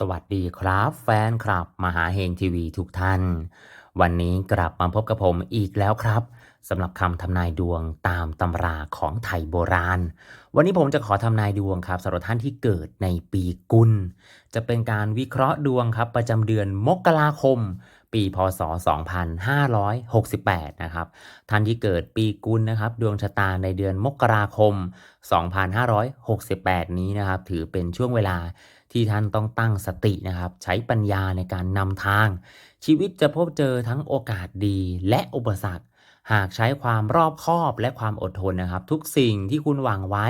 สวัสดีครับแฟนคลับมหาเฮงทีวีทุกท่าน วันนี้กลับมาพบกับผมอีกแล้วครับสำหรับคำทำนายดวงตามตำราของไทยโบราณ วันนี้ผมจะขอทำนายดวงครับสำหรับท่านที่เกิดในปีกุล จะเป็นการวิเคราะห์ดวงครับ ประจำเดือนมกราคม ปีพศ 2568 นะครับท่านที่เกิดปีกุลนะครับ ดวงชะตาในเดือนมกราคม 2568 นี้นะครับ ถือเป็นช่วงเวลา ที่ท่านต้องตั้งสตินะครับ ใช้ปัญญาในการนำทาง ชีวิตจะพบเจอทั้งโอกาสดีและอุปสรรค หากใช้ความรอบคอบและความอดทนนะครับ ทุกสิ่งที่คุณหวังไว้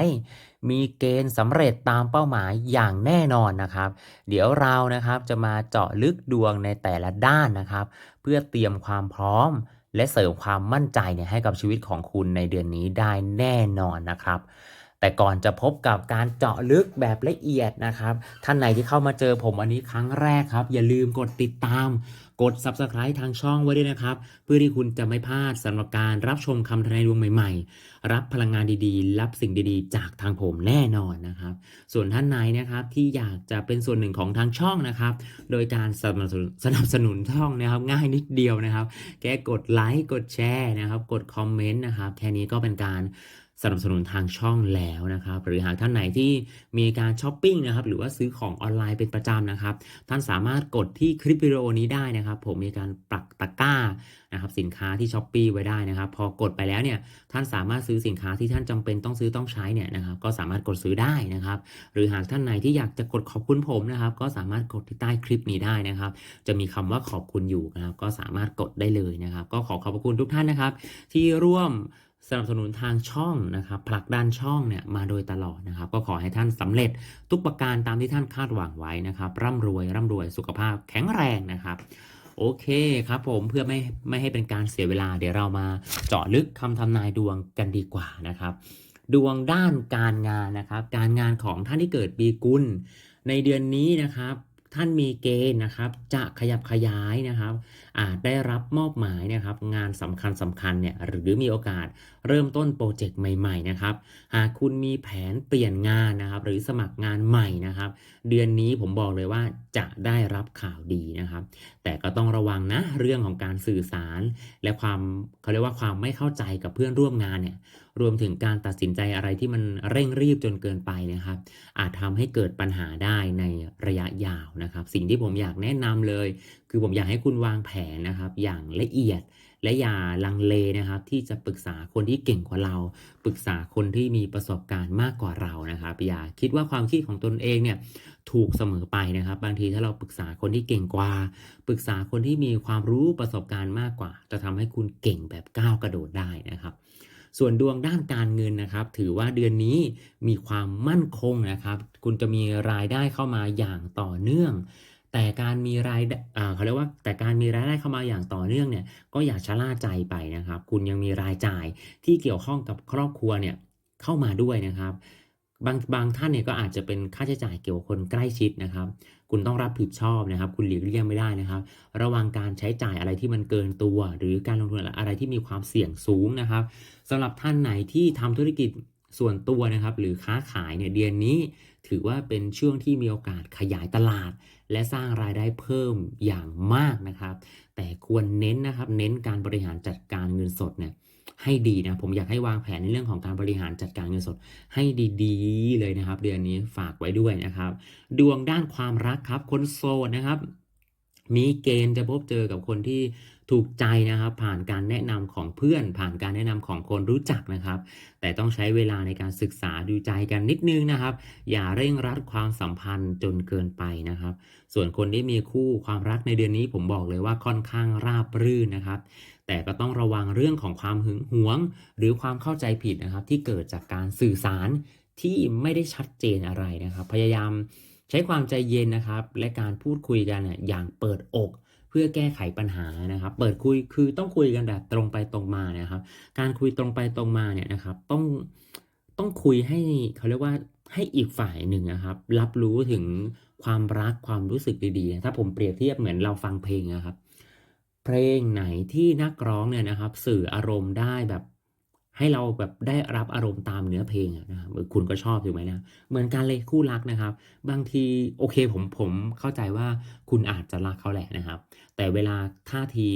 มีเกณฑ์สำเร็จตามเป้าหมายอย่างแน่นอนนะครับ เดี๋ยวเรานะครับจะมาเจาะลึกดวงในแต่ละด้านนะครับ เพื่อเตรียมความพร้อมและเสริมความมั่นใจเนี่ยให้กับชีวิตของคุณในเดือนนี้ได้แน่นอนนะครับ แต่ก่อนจะพบกับการเจาะลึกแบบละเอียดนะครับ ท่านไหนที่เข้ามาเจอผมอันนี้ครั้งแรกครับ อย่าลืมกดติดตาม กด Subscribe ทางช่องไว้ด้วยนะครับ เพื่อที่คุณจะไม่พลาดสำหรับการรับชมคำทนายดวงใหม่ ๆ รับพลังงานดีๆ รับสิ่งดีๆ จากทางผมแน่นอนนะครับ ส่วนท่านไหนนะครับที่อยากจะเป็นส่วนหนึ่งของทางช่องนะครับ โดยการสนับสนุนสนับสนุนช่องนะครับ ง่ายนิดเดียวนะครับ แค่กดไลค์กดแชร์นะครับ กดคอมเมนต์นะครับแค่นี้ก็เป็นการ สนับสนุนทางช่องแล้วนะครับ หรือหากท่านไหนที่มีการช้อปปิ้งนะครับ หรือว่าซื้อของออนไลน์เป็นประจำนะครับ ท่านสามารถกดที่คลิปวิดีโอนี้ได้นะครับ ผมมีการปักตะกร้านะครับ สินค้าที่ช้อปปี้ไว้ได้นะครับ พอกดไปแล้วเนี่ย ท่านสามารถซื้อสินค้าที่ท่านจำเป็นต้องซื้อต้องใช้เนี่ยนะครับ ก็สามารถกดซื้อได้นะครับ หรือหากท่านไหนที่อยากจะกดขอบคุณผมนะครับ ก็สามารถกดที่ใต้คลิปนี้ได้นะครับ จะมีคำว่าขอบคุณอยู่นะครับ ก็สามารถกดได้เลยนะครับ ก็ขอขอบพระคุณทุกท่านนะครับ ที่ร่วม สนับสนุนทางช่องนะครับผลักดันช่องเนี่ยมาโดยตลอดนะครับ ก็ขอให้ท่านสำเร็จทุกประการตามที่ท่านคาดหวังไว้นะครับ ร่ำรวยร่ำรวยสุขภาพแข็งแรงนะครับ โอเคครับผมเพื่อไม่ไม่ให้เป็นการเสียเวลา เดี๋ยวเรามาเจาะลึกคำทำนายดวงกันดีกว่านะครับ ดวงด้านการงานนะครับ การงานของท่านที่เกิดปีกุลในเดือนนี้นะครับ ท่านมีเกณฑ์นะครับ จะขยับขยายนะครับ อาจได้รับมอบหมายนะครับ งานสำคัญสำคัญเนี่ยหรือมีโอกาสเริ่มต้นโปรเจกต์ใหม่ๆนะครับหากคุณมีแผนเปลี่ยนงานนะครับ หรือสมัครงานใหม่นะครับ เดือนนี้ผมบอกเลยว่าจะได้รับข่าวดีนะครับ แต่ก็ต้องระวังนะเรื่องของการสื่อสาร และความเขาเรียกว่าความไม่เข้าใจกับเพื่อนร่วมงานเนี่ย รวมถึงการตัดสินใจอะไรที่มันเร่งรีบจนเกินไปนะครับ อาจทำให้เกิดปัญหาได้ในระยะยาวนะครับ สิ่งที่ผมอยากแนะนำเลย คือผมอยากให้คุณวางแผนนะครับ อย่างละเอียดและอย่าลังเลนะครับ ที่จะปรึกษาคนที่เก่งกว่าเรา ปรึกษาคนที่มีประสบการณ์มากกว่าเรานะครับ อย่าคิดว่าความคิดของตนเองเนี่ยถูกเสมอไปนะครับ บางทีถ้าเราปรึกษาคนที่เก่งกว่า ปรึกษาคนที่มีความรู้ประสบการณ์มากกว่า จะทำให้คุณเก่งแบบก้าวกระโดดได้นะครับ ส่วนดวงด้านการเงินนะครับ ถือว่าเดือนนี้มีความมั่นคงนะครับ คุณจะมีรายได้เข้ามาอย่างต่อเนื่อง แต่การมีรายเขาเรียกว่า แต่การมีรายได้เข้ามาอย่างต่อเนื่องเนี่ยก็อย่าชะล่าใจไปนะครับ คุณยังมีรายจ่ายที่เกี่ยวข้องกับครอบครัวเนี่ยเข้ามาด้วยนะครับ บางบางท่านเนี่ยก็อาจจะเป็นค่าใช้จ่ายเกี่ยวกับคนใกล้ชิดนะครับ คุณต้องรับผิดชอบนะครับ คุณหลีกเลี่ยงไม่ได้นะครับ ระวังการใช้จ่ายอะไรที่มันเกินตัว หรือการลงทุนอะไรที่มีความเสี่ยงสูงนะครับสำหรับท่านไหนที่ทำธุรกิจส่วนตัวนะครับ หรือค้าขายเนี่ยเดือนนี้ ถือว่าเป็นช่วงที่มีโอกาสขยายตลาด และสร้างรายได้เพิ่มอย่างมากนะครับ แต่ควรเน้นนะครับ เน้นการบริหารจัดการเงินสดเนี่ยให้ดีนะ ผมอยากให้วางแผนในเรื่องของการบริหารจัดการเงินสดให้ดีๆ เลยนะครับ เดือนนี้ฝากไว้ด้วยนะครับ ดวงด้านความรักครับ คนโสดนะครับ มีเกณฑ์จะพบเจอกับคนที่ถูกใจนะครับ ผ่านการแนะนำของเพื่อน ผ่านการแนะนำของคนรู้จักนะครับ แต่ต้องใช้เวลาในการศึกษาดูใจกันนิดนึงนะครับ อย่าเร่งรัดความสัมพันธ์จนเกินไปนะครับ ส่วนคนที่มีคู่ความรักในเดือนนี้ผมบอกเลยว่าค่อนข้างราบรื่นนะครับ แต่ก็ต้องระวังเรื่องของความหึงหวง หรือความเข้าใจผิดนะครับ ที่เกิดจากการสื่อสารที่ไม่ได้ชัดเจนอะไรนะครับ พยายาม ช้ความใจเย็นนะครับ และการพูดคุยกันเนี่ยอย่างเปิดอก เพื่อแก้ไขปัญหานะครับ เปิดคุยคือต้องคุยกันแบบตรงไปตรงมานะครับ การคุยตรงไปตรงมาเนี่ยนะครับ ต้องต้องคุยให้เขาเรียกว่าให้อีกฝ่ายหนึ่งนะครับ รับรู้ถึงความรักความรู้สึกดีๆ ถ้าผมเปรียบเทียบเหมือนเราฟังเพลงนะครับ เพลงไหนที่นักร้องเนี่ยนะครับ สื่ออารมณ์ได้แบบ ให้เราแบบได้รับอารมณ์ตามเนื้อเพลงนะครับคุณก็ชอบถูกไหมนะเหมือนกันเลยคู่รักนะครับ บางทีโอเคผมผมเข้าใจว่าคุณอาจจะรักเขาแหละนะครับ แต่เวลาท่าที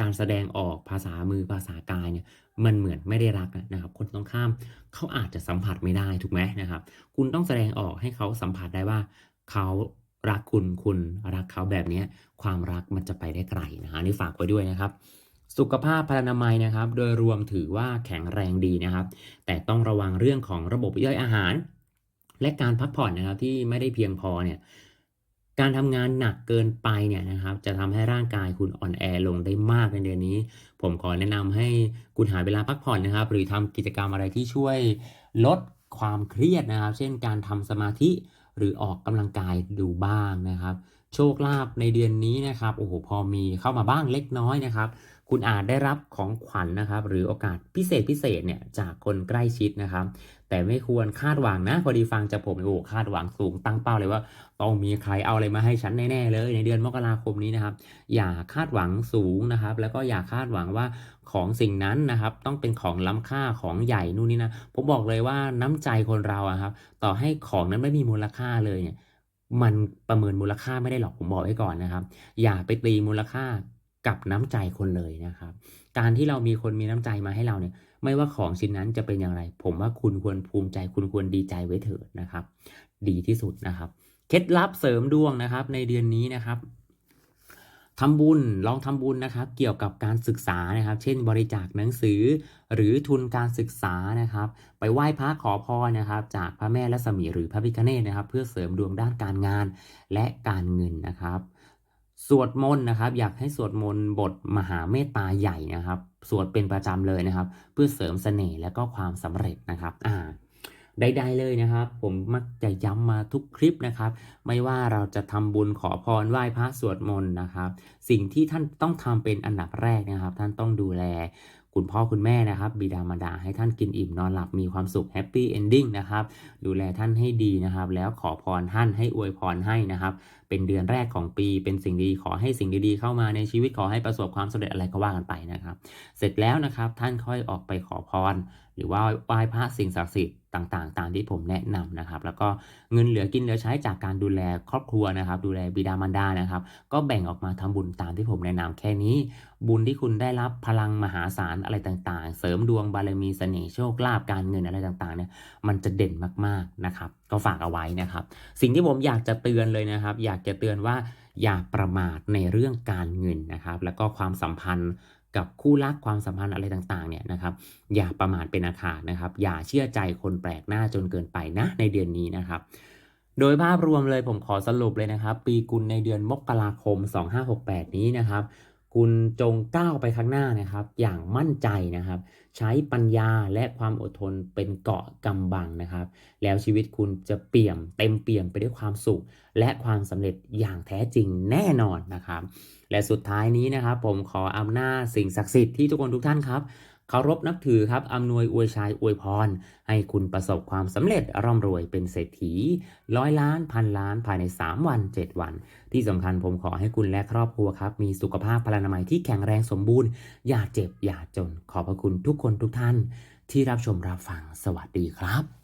การแสดงออกภาษามือภาษากายเนี่ยมันเหมือนไม่ได้รักนะครับ คนตรงข้ามเขาอาจจะสัมผัสไม่ได้ถูกไหมนะครับ คุณต้องแสดงออกให้เขาสัมผัสได้ว่าเขารักคุณคุณรักเขาแบบนี้ความรักมันจะไปได้ไกลนะฮะนี่ฝากไว้ด้วยนะครับ สุขภาพพลานามัยนะครับ โดยรวมถือว่าแข็งแรงดีนะครับ แต่ต้องระวังเรื่องของระบบย่อยอาหาร และการพักผ่อนนะครับที่ไม่ได้เพียงพอเนี่ยการทำงานหนักเกินไปเนี่ยนะครับ จะทำให้ร่างกายคุณอ่อนแอลงได้มากในเดือนนี้ ผมขอแนะนำให้คุณหาเวลาพักผ่อนนะครับ หรือทำกิจกรรมอะไรที่ช่วยลดความเครียดนะครับ เช่นการทำสมาธิหรือออกกำลังกายดูบ้างนะครับ โชคลาภในเดือนนี้นะครับโอ้โหพอมีเข้ามาบ้างเล็กน้อยนะครับ คุณอาจได้รับของขวัญนะครับ หรือโอกาสพิเศษพิเศษเนี่ยจากคนใกล้ชิดนะครับ แต่ไม่ควรคาดหวังนะ พอดีฟังจากผมโอ้คาดหวังสูงตั้งเป้าเลยว่าต้องมีใครเอาอะไรมาให้ฉันแน่ๆเลย ในเดือนมกราคมนี้นะครับ อย่าคาดหวังสูงนะครับ แล้วก็อย่าคาดหวังว่าของสิ่งนั้นนะครับ ต้องเป็นของล้ำค่าของใหญ่นู่นนี่นะผมบอกเลยว่าน้ำใจคนเราอะครับ ต่อให้ของนั้นไม่มีมูลค่าเลยเนี่ยมันประเมินมูลค่าไม่ได้หรอกผมบอกไว้ก่อนนะครับ อย่าไปตีมูลค่า กับน้ำใจคนเลยนะครับ การที่เรามีคนมีน้ำใจมาให้เราเนี่ย ไม่ว่าของชิ้นนั้นจะเป็นอย่างไร ผมว่าคุณควรภูมิใจ คุณควรดีใจไว้เถิดนะครับ ดีที่สุดนะครับ เคล็ดลับเสริมดวงนะครับ ในเดือนนี้นะครับทำบุญลองทำบุญนะครับ เกี่ยวกับการศึกษานะครับ เช่น บริจาคหนังสือ หรือทุนการศึกษานะครับ ไปไหว้พระขอพรนะครับ จากพระแม่ลัษมีหรือพระพิฆเนศนะครับ เพื่อเสริมดวงด้านการงานและการเงินนะครับ สวดมนต์นะครับ อยากให้สวดมนต์บทมหาเมตตาใหญ่นะครับ สวดเป็นประจำเลยนะครับ เพื่อเสริมเสน่ห์และก็ความสำเร็จนะครับ อ่าใดๆเลยนะครับ ผมมักจะย้ำมาทุกคลิปนะครับ ไม่ว่าเราจะทำบุญขอพรไหว้พระสวดมนต์นะครับ สิ่งที่ท่านต้องทำเป็นอันดับแรกนะครับ ท่านต้องดูแล คุณพ่อคุณแม่นะครับ บิดามารดาให้ท่านกินอิ่มนอนหลับมีความสุขแฮปปี้เอนดิ้งนะครับ ดูแลท่านให้ดีนะครับ แล้วขอพรท่านให้อวยพรให้นะครับ เป็นเดือนแรกของปีเป็นสิ่งดีขอให้สิ่งดีๆเข้ามาในชีวิตขอให้ประสบความสำเร็จอะไรก็ว่ากันไปนะครับ เสร็จแล้วนะครับท่านค่อยออกไปขอพร หรือว่าไหว้พระสิ่งศักดิ์สิทธิ์ต่างๆ ตามที่ผมแนะนำนะครับ แล้วก็เงินเหลือกินเหลือใช้จากการดูแลครอบครัวนะครับ ดูแลบิดามารดานะครับ ก็แบ่งออกมาทำบุญตามที่ผมแนะนำแค่นี้ บุญที่คุณได้รับพลังมหาศาลอะไรต่างๆ เสริมดวงบารมีเสน่ห์โชคลาภการเงินอะไรต่างๆเนี่ยมันจะเด่นมากๆนะครับ ก็ฝากเอาไว้นะครับ สิ่งที่ผมอยากจะเตือนเลยนะครับ อยากจะเตือนว่าอย่าประมาทในเรื่องการเงินนะครับ แล้วก็ความสัมพันธ์ กับคู่รักความสัมพันธ์อะไรต่างๆเนี่ยนะครับอย่าประมาทเป็นอาขาดนะครับ อย่าเชื่อใจคนแปลกหน้าจนเกินไปนะในเดือนนี้นะครับ โดยภาพรวมเลยผมขอสรุปเลยนะครับ ปีกุลในเดือนมกราคม 2568 นี้นะครับ คุณจงก้าวไปข้างหน้านะครับ อย่างมั่นใจนะครับ ใช้ปัญญาและความอดทนเป็นเกาะกำบังนะครับ แล้วชีวิตคุณจะเปี่ยมเต็มเปี่ยมไปด้วยความสุข และความสำเร็จอย่างแท้จริงแน่นอนนะครับ และสุดท้ายนี้นะครับ ผมขออำนาจสิ่งศักดิ์สิทธิ์ที่ทุกคนทุกท่านครับ เคารพนับถือครับอำนวยอวยชัยอวยพร ให้คุณประสบความสำเร็จร่ำรวยเป็นเศรษฐีร้อยล้านพันล้านภายใน 3 วัน 7 วัน ที่สำคัญผมขอให้คุณและครอบครัวครับ มีสุขภาพพลานามัยที่แข็งแรงสมบูรณ์ อย่าเจ็บอย่าจน ขอบพระคุณทุกคนทุกท่าน ที่รับชมรับฟังสวัสดีครับ